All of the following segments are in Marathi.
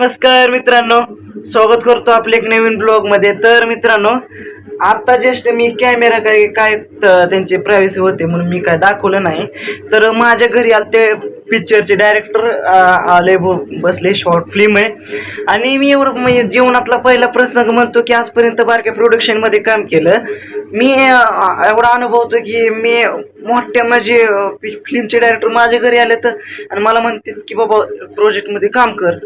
नमस्कार मित्रांनो स्वागत करतो आपले एक नवीन ब्लॉगमध्ये. तर मित्रांनो आता जस्ट मी कॅमेरा काय काय त्यांची त्यांचे प्रायव्हसी होते म्हणून मी काय दाखवलं नाही. तर माझ्या घरी आले ते पिक्चरचे डायरेक्टर आले बसले शॉर्ट फिल्म आहे. आणि मी एवढं म्हणजे जीवनातला पहिला प्रसंग म्हणतो की आजपर्यंत बारक्या प्रोडक्शनमध्ये काम केलं. मी एवढा अनुभवतो की मी मोठ्या माझे फिल्मचे डायरेक्टर माझ्या घरी आले तर आणि मला म्हणतात की बाबा प्रोजेक्टमध्ये काम कर.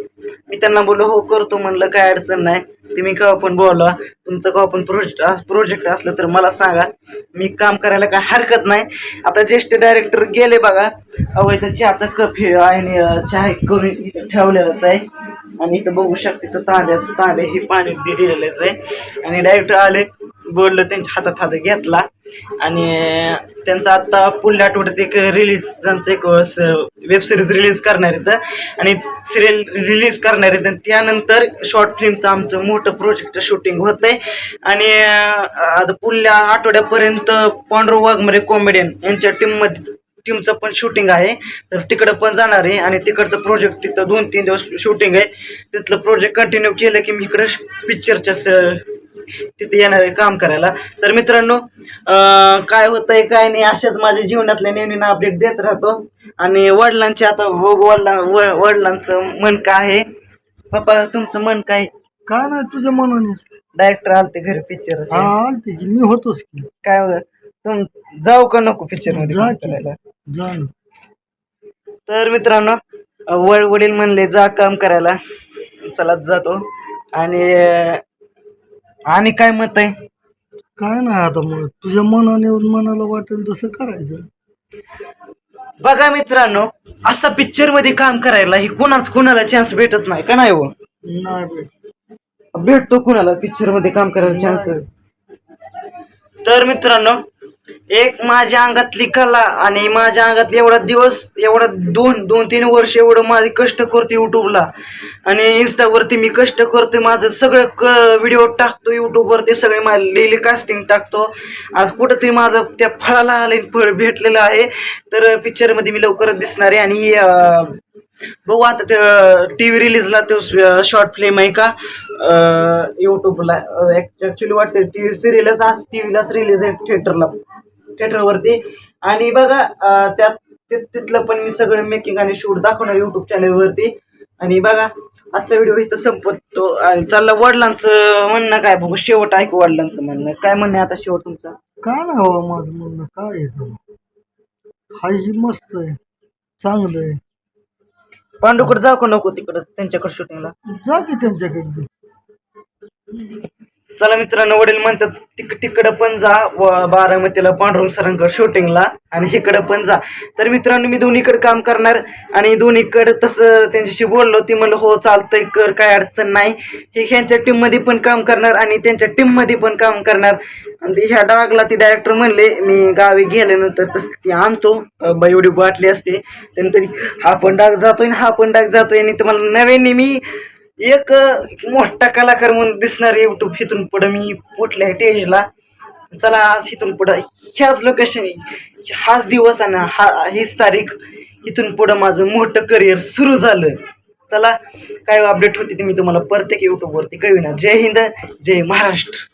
मी त्यांना बोललो हो करतो. म्हणलं काय अडचण नाही. तुम्ही का पण बोलवा तुमचं का पण प्रोजेक्ट प्रोजेक्ट असलं तर मला सांगा. मी काम करायला काय हरकत नाही. आता ज्येष्ठ डायरेक्टर गेले बघा. अहो इथं चहाचा कप हे आणि चहा करून इथं ठेवलेलाच आहे. आणि इथं बघू शकते तर तांब्या तांब्या हे पाणी दिलेलंच आहे. आणि डायरेक्टर आले बोललं त्यांच्या हातात हात घेतला. आणि त्यांचा आत्ता पुढल्या आठवड्यात एक रिलीज त्यांचं एक वेब सिरीज रिलीज करणार आहेत. आणि सिरियल रिलीज करणार आहेत. आणि त्यानंतर शॉर्ट फिल्मचं आमचं मोठं प्रोजेक्ट शूटिंग होत आहे आणि आता पुढल्या आठवड्यापर्यंत पांडुरंग वाघमरे कॉमेडियन यांच्या टीममध्ये टीमचं पण शूटिंग आहे. तर तिकडं पण जाणार आहे. आणि तिकडचं प्रोजेक्ट तिथं दोन तीन दिवस शूटिंग आहे. तिथलं प्रोजेक्ट कंटिन्यू केलं की मी इकडं पिक्चरच्या तिथे येणार आहे काम करायला. तर मित्रांनो काय होतंय काय नाही अशाच माझ्या जीवनातल्या नेहमी अपडेट देत राहतो. आणि वडिलांचे आता बघू वडिलां वडिलांचं मन काय आहे. पप्पा तुमचं मन काय काय नाही तुझ्या मनानेच डायरेक्टर आलते घरी पिक्चर हा आलते की मी होतोच की. काय? तुम जाऊ का नको पिक्चरमध्ये. तर मित्रांनो वड वडील म्हणले जा काम करायला. चला जातो. आणि आणि काय मत आहे? काय नाही आता मग. तुझ्या मनाने मनाला वाटेल तसं करायचं. बघा मित्रांनो असा पिक्चरमध्ये काम करायला ही कोणाच कोणाला चान्स भेटत नाही का नाही हो? नाही बे. भेटतो कुणाला पिक्चरमध्ये काम करायला चान्स तर मित्रांनो एक माझ्या अंगातली कला आणि माझ्या अंगातले एवढा दिवस एवढा दोन दोन तीन वर्ष एवढं माझे कष्ट करतो युट्यूबला आणि इन्स्टावरती मी कष्ट करते माझं सगळं क व्हिडिओ टाकतो युट्यूबवरती सगळे माझे डेली कास्टिंग टाकतो. आज कुठंतरी माझं त्या फळाला आले फळ भेटलेलं आहे. तर पिक्चरमध्ये मी लवकरच दिसणार आहे आणि बघू आता ते टी व्ही रिलीजला तो शॉर्ट फिल्म आहे का? यूट्यूबला ॲक्च्युली वाटते टी व्ही सिरियलच आज टी व्हीलाच रिलीज आहे थिएटरला थिएटरवरती. आणि बघा त्यात तिथलं पण मी सगळं मेकिंग आणि शूट दाखवणार यूट्यूब चॅनलवरती आणि बघा आजचा व्हिडिओ इथं संपतो. आणि चाललं वडिलांचं म्हणणं काय बघू? शेवट ऐकू वडिलांचं म्हणणं. काय म्हणणं आता शेवट तुमचं? काय नाही हवं माझं म्हणणं काय आहे ही मस्त आहे. चांगलं आहे. पांडूकडे जाऊ नको तिकडं त्यांच्याकडे शूटिंगला जा की त्यांच्याकडे. चला मित्रांनो वडील म्हणतात तिक तिकडं पण जा व बारामतीला पांडुरंग सरांकडे शूटिंगला आणि इकडं पण जा. तर मित्रांनो मी दोन्हीकडे काम करणार आणि दोन्हीकडं तसं त्यांच्याशी बोललो ती म्हणलं हो चालतंय कर काय अडचण नाही. हे ह्यांच्या टीममध्ये पण काम करणार आणि त्यांच्या टीममध्ये पण काम करणार. आणि ह्या डागला ती डायरेक्टर म्हणले मी गावी गेल्यानंतर तसं ती आणतो. बाई एवढी बाटली असते. त्यानंतर हा पण डाग जातोय आणि हा पण डाग जातोय. आणि तुम्हाला नव्याने मी एक मोठा कलाकार म्हणून दिसणार युट्यूब हिथून पुढं मी कुठल्या स्टेजला चला आज इथून पुढं ह्याच लोकेशन हाच दिवस आणि हा हीच तारीख इथून पुढं माझं मोठं करिअर सुरू झालं. चला काय अपडेट होती ते मी तुम्हाला प्रत्येक युट्यूबवरती कळविणार जय हिंद जय महाराष्ट्र.